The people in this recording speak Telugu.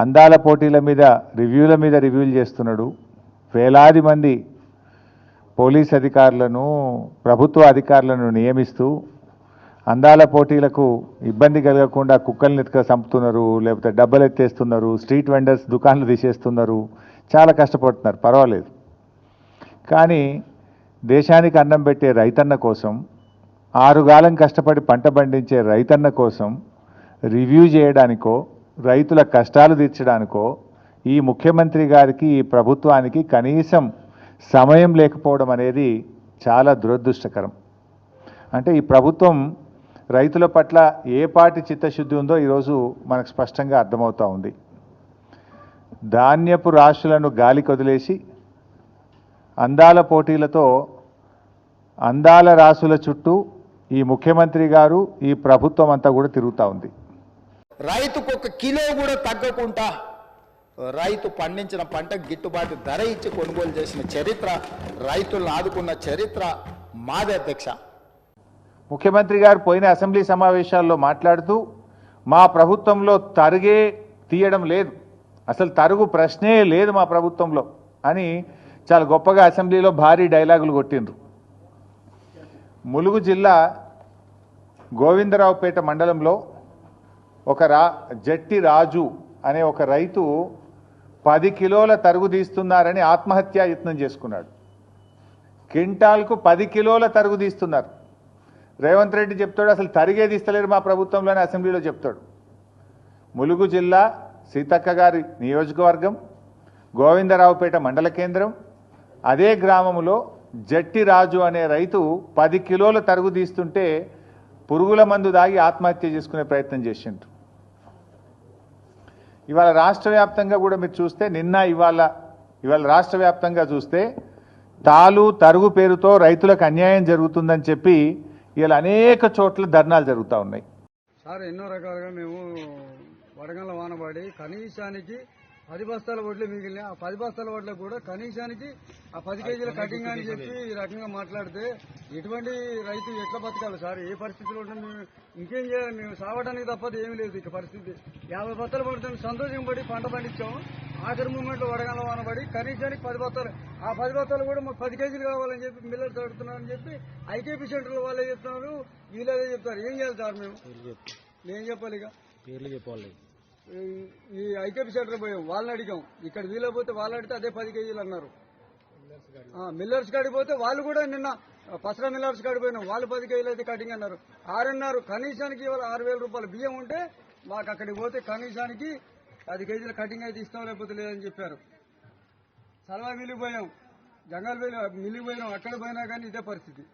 అందాల పోటీల మీద రివ్యూల మీద రివ్యూలు చేస్తున్నాడు. వేలాది మంది పోలీస్ అధికారులను ప్రభుత్వ అధికారులను నియమిస్తూ అందాల పోటీలకు ఇబ్బంది కలగకుండా కుక్కల్ని ఎత్తుక చంపుతున్నారు లేకపోతే డబ్బలు ఎత్తేస్తున్నారు స్ట్రీట్ వెండర్స్ దుకాన్లు తీసేస్తున్నారు. చాలా కష్టపడుతున్నారు పర్వాలేదు. కానీ దేశానికి అన్నం పెట్టే రైతన్న కోసం ఆరుగాలం కష్టపడి పంట పండించే రైతన్న కోసం రివ్యూ చేయడానికో రైతుల కష్టాలు తీర్చడానికో ఈ ముఖ్యమంత్రి గారికి ఈ ప్రభుత్వానికి కనీసం సమయం లేకపోవడం అనేది చాలా దురదృష్టకరం. అంటే ఈ ప్రభుత్వం రైతుల పట్ల ఏ పాటి చిత్తశుద్ధి ఉందో ఈరోజు మనకు స్పష్టంగా అర్థమవుతూ ఉంది. ధాన్యపు రాశులను గాలికి వదిలేసి అందాల పోటీలతో అందాల రాసుల చుట్టూ ఈ ముఖ్యమంత్రి గారు ఈ ప్రభుత్వం అంతా కూడా తిరుగుతూ ఉంది. రైతుకు ఒక కిలో కూడా తగ్గకుండా రైతు పండించిన పంటకు గిట్టుబాటు ధర ఇచ్చి కొనుగోలు చేసిన చరిత్ర రైతులను ఆదుకున్న చరిత్ర మాదే అధ్యక్ష. ముఖ్యమంత్రి గారు పోయిన అసెంబ్లీ సమావేశాల్లో మాట్లాడుతూ మా ప్రభుత్వంలో తరుగే తీయడం లేదు. అసలు తరుగు ప్రశ్నే లేదు మా ప్రభుత్వంలో అని చాలా గొప్పగా అసెంబ్లీలో భారీ డైలాగులు కొట్టిండ్రు. ములుగు జిల్లా గోవిందరావుపేట మండలంలో ఒక రా జట్టి రాజు అనే ఒక రైతు పది కిలోల తరుగు తీస్తున్నారని ఆత్మహత్యా యత్నం చేసుకున్నాడు. క్వింటాల్కు పది కిలోల తరుగు తీస్తున్నారు. రేవంత్ రెడ్డి చెప్తాడు అసలు తరిగే తీస్తలేరు మా ప్రభుత్వంలోనే అసెంబ్లీలో చెప్తాడు. ములుగు జిల్లా సీతక్క గారి నియోజకవర్గం గోవిందరావుపేట మండల కేంద్రం అదే గ్రామంలో జట్టి రాజు అనే రైతు పది కిలోల తరుగు తీస్తుంటే పురుగుల మందు దాగి ఆత్మహత్య చేసుకునే ప్రయత్నం చేసిండ్రు. ఇవాళ రాష్ట్ర వ్యాప్తంగా కూడా మీరు చూస్తే నిన్న ఇవాళ ఇవాళ రాష్ట్ర వ్యాప్తంగా చూస్తే తాలు తరుగు పేరుతో రైతులకు అన్యాయం జరుగుతుందని చెప్పి ఇవాళ అనేక చోట్ల ధర్నాలు జరుగుతూ ఉన్నాయి. సార్ ఎన్నో రకాలుగా మేము వడగండ్ల వానబడి కనీసానికి పది బస్తాల వడ్లు మిగిలిన ఆ పది బస్తాల వడ్లకు కూడా కనీసానికి ఆ పది కేజీల కటింగ్ అని చెప్పి ఈ రకంగా మాట్లాడితే ఎటువంటి రైతు ఎట్లా బతకాలి సార్? ఏ పరిస్థితిలో ఉంటే మేము ఇంకేం చేయాలి? మేము సావడానికి తప్పదు ఏమీ లేదు ఇక పరిస్థితి. యాభై బస్తాలు పడుతుంది సంతోషం పడి పంట పండించాము. ఆఖరి మూమెంట్లో వడగండ్ల వానబడి కనీసానికి పది బస్తాలు. ఆ పది బస్తాలు కూడా మాకు పది కేజీలు కావాలని చెప్పి మిల్లర్స్ అడుగుతున్నారని చెప్పి ఐకేపీ సెంటర్లో వాళ్ళే చెప్తున్నారు. వీళ్ళదే చెప్తారు. ఏం చేయాలి సార్ మేము? నేను చెప్పాలి ఇక. పేర్లు చెప్పాలి. ఈ- ఈ ఐకేపీ సెంటర్ పోయాం వాళ్ళని అడిగాం. ఇక్కడ వీలకపోతే వాళ్ళు అడిగితే అదే పది కేజీలు అన్నారు. మిల్లర్స్ కాడికి పోతే వాళ్ళు కూడా నిన్న పసరా మిల్లర్స్ కాడికి పోయినాం. వాళ్ళు పది కేజీలు అయితే కటింగ్ అన్నారు. ఆరున్నారు కనీసానికి ఇవాళ ఆరు వేల రూపాయలు బియ్యం ఉంటే మాకు అక్కడికి పోతే కనీసానికి పది కేజీల కటింగ్ అయితే ఇస్తాం లేకపోతే లేదని చెప్పారు. సలవా మిల్లికి పోయాం జంగల్ మిల్లి మిల్లికి పోయినాం అక్కడ పోయినా కానీ ఇదే పరిస్థితి.